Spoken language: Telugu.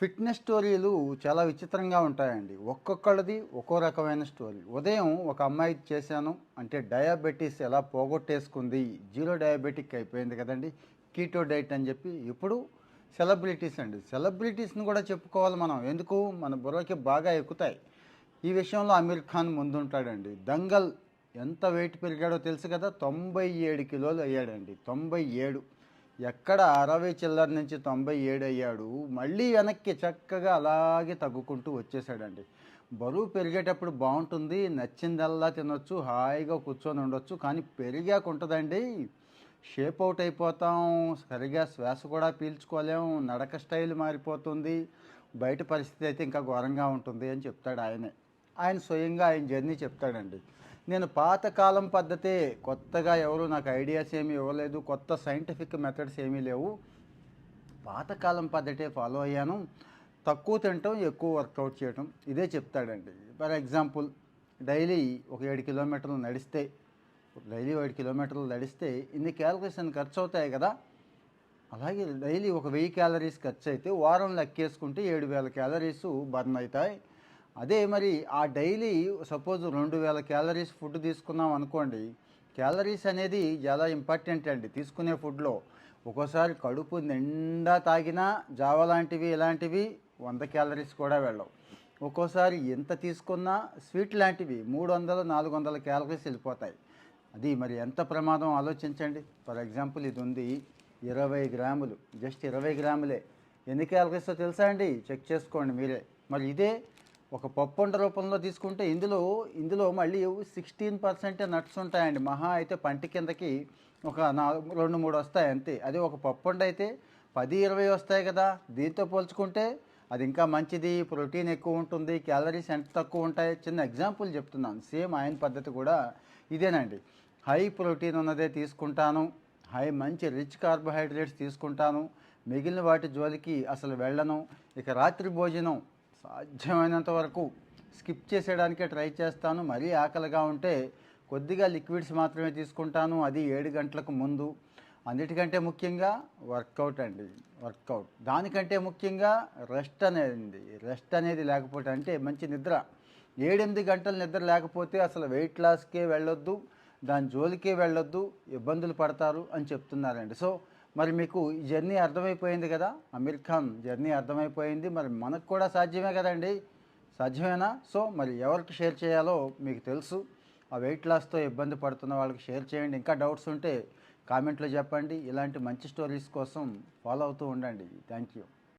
ఫిట్నెస్ స్టోరీలు చాలా విచిత్రంగా ఉంటాయండి. ఒక్కొక్కళ్ళది ఒక్కో రకమైన స్టోరీ. ఉదయం ఒక అమ్మాయి చేశాను అంటే డయాబెటీస్ ఎలా పోగొట్టేసుకుంది? జీరో డయాబెటిక్ అయిపోయింది కదండి. కీటో డైట్ అని చెప్పి ఇప్పుడు సెలబ్రిటీస్ అండి. సెలబ్రిటీస్ని కూడా చెప్పుకోవాలి మనం. ఎందుకు? మన బుర్రకి బాగా ఎక్కుతాయి. ఈ విషయంలో అమీర్ ఖాన్ ముందుంటాడండి. దంగల్ ఎంత వెయిట్ పెరిగాడో తెలుసు కదా? తొంభై ఏడు కిలోలు అయ్యాడండి. తొంభై ఏడు. ఎక్కడ అరవై చిల్లర నుంచి తొంభై ఏడు అయ్యాడు మళ్ళీ వెనక్కి చక్కగా అలాగే తగ్గుకుంటూ వచ్చేసాడండి. బరువు పెరిగేటప్పుడు బాగుంటుంది నచ్చిందల్లా తినొచ్చు హాయిగా కూర్చొని ఉండొచ్చు కానీ పెరిగాక ఉంటుందండి. షేప్ అవుట్ అయిపోతాం సరిగా శ్వాస కూడా పీల్చుకోలేం నడక స్టైల్ మారిపోతుంది బయట పరిస్థితి అయితే ఇంకా ఘోరంగా ఉంటుంది అని చెప్తాడు ఆయనే. ఆయన స్వయంగా ఆయన జర్నీ చెప్తాడండి. నేను పాతకాలం పద్ధతే కొత్తగా ఎవరు నాకు ఐడియాస్ ఏమీ ఇవ్వలేదు కొత్త సైంటిఫిక్ మెథడ్స్ ఏమీ లేవు. పాతకాలం పద్ధతే ఫాలో అయ్యాను. తక్కువ తినటం ఎక్కువ వర్కౌట్ చేయటం ఇదే చెప్తాడండి. ఫర్ ఎగ్జాంపుల్ డైలీ ఒక ఏడు కిలోమీటర్లు నడిస్తే డైలీ ఏడు కిలోమీటర్లు నడిస్తే ఇన్ని క్యాలరీస్ అని ఖర్చు అవుతాయి కదా. అలాగే డైలీ ఒక వెయ్యి క్యాలరీస్ ఖర్చు అయితే వారం లెక్కేసుకుంటే ఏడు వేల క్యాలరీస్ బర్న్ అవుతాయి. అదే మరి ఆ డైలీ సపోజ్ రెండు వేల క్యాలరీస్ ఫుడ్ తీసుకున్నాం అనుకోండి క్యాలరీస్ అనేది చాలా ఇంపార్టెంట్ అండి తీసుకునే ఫుడ్లో. ఒక్కోసారి కడుపు నిండా తాగినా జావ లాంటివి ఇలాంటివి వంద క్యాలరీస్ కూడా వెళ్ళవు. ఒక్కోసారి ఎంత తీసుకున్నా స్వీట్ లాంటివి మూడు వందలు నాలుగు వందల క్యాలరీస్ వెళ్ళిపోతాయి. అది మరి ఎంత ప్రమాదం ఆలోచించండి. ఫర్ ఎగ్జాంపుల్ ఇది ఉంది ఇరవై గ్రాములు జస్ట్ ఇరవై గ్రాములే. ఎన్ని క్యాలరీసో తెలుసా అండి? చెక్ చేసుకోండి మీరే. మరి ఇదే ఒక పప్పుండ రూపంలో తీసుకుంటే ఇందులో ఇందులో మళ్ళీ సిక్స్టీన్ పర్సెంట్ నట్స్ ఉంటాయండి. మహా అయితే పంటి కిందకి ఒక నాలుగు రెండు మూడు వస్తాయి అంతే. అదే ఒక పప్పుండ అయితే పది ఇరవై వస్తాయి కదా. దీంతో పోల్చుకుంటే అది ఇంకా మంచిది ప్రోటీన్ ఎక్కువ ఉంటుంది క్యాలరీస్ ఎంత తక్కువ ఉంటాయి. చిన్న ఎగ్జాంపుల్ చెప్తున్నాను. సేమ్ ఆయన పద్ధతి కూడా ఇదేనండి. హై ప్రోటీన్ ఉన్నదే తీసుకుంటాను. హై మంచి రిచ్ కార్బోహైడ్రేట్స్ తీసుకుంటాను. మిగిలిన వాటి జోలికి అసలు వెళ్ళను. ఇక రాత్రి భోజనం సాధ్యమైనంత వరకు స్కిప్ చేసేయడానికే ట్రై చేస్తాను. మరీ ఆకలిగా ఉంటే కొద్దిగా లిక్విడ్స్ మాత్రమే తీసుకుంటాను. అది ఏడు గంటలకు ముందు. అన్నిటికంటే ముఖ్యంగా వర్కౌట్ అండి. వర్కౌట్. దానికంటే ముఖ్యంగా రెస్ట్ అనేది. రెస్ట్ అనేది లేకపోతే అంటే మంచి నిద్ర. ఏడెనిమిది గంటల నిద్ర లేకపోతే అసలు వెయిట్ లాస్కే వెళ్ళొద్దు. దాని జోలికే వెళ్ళొద్దు. ఇబ్బందులు పడతారు అని చెప్తున్నారండి. సో మరి మీకు ఈ జర్నీ అర్థమైపోయింది కదా? అమీర్ ఖాన్ జర్నీ అర్థమైపోయింది. మరి మనకు కూడా సాధ్యమే కదండి? సాధ్యమేనా? సో మరి ఎవరికి షేర్ చేయాలో మీకు తెలుసు. ఆ వెయిట్ లాస్తో ఇబ్బంది పడుతున్న వాళ్ళకి షేర్ చేయండి. ఇంకా డౌట్స్ ఉంటే కామెంట్లో చెప్పండి. ఇలాంటి మంచి స్టోరీస్ కోసం ఫాలో అవుతూ ఉండండి. Thank you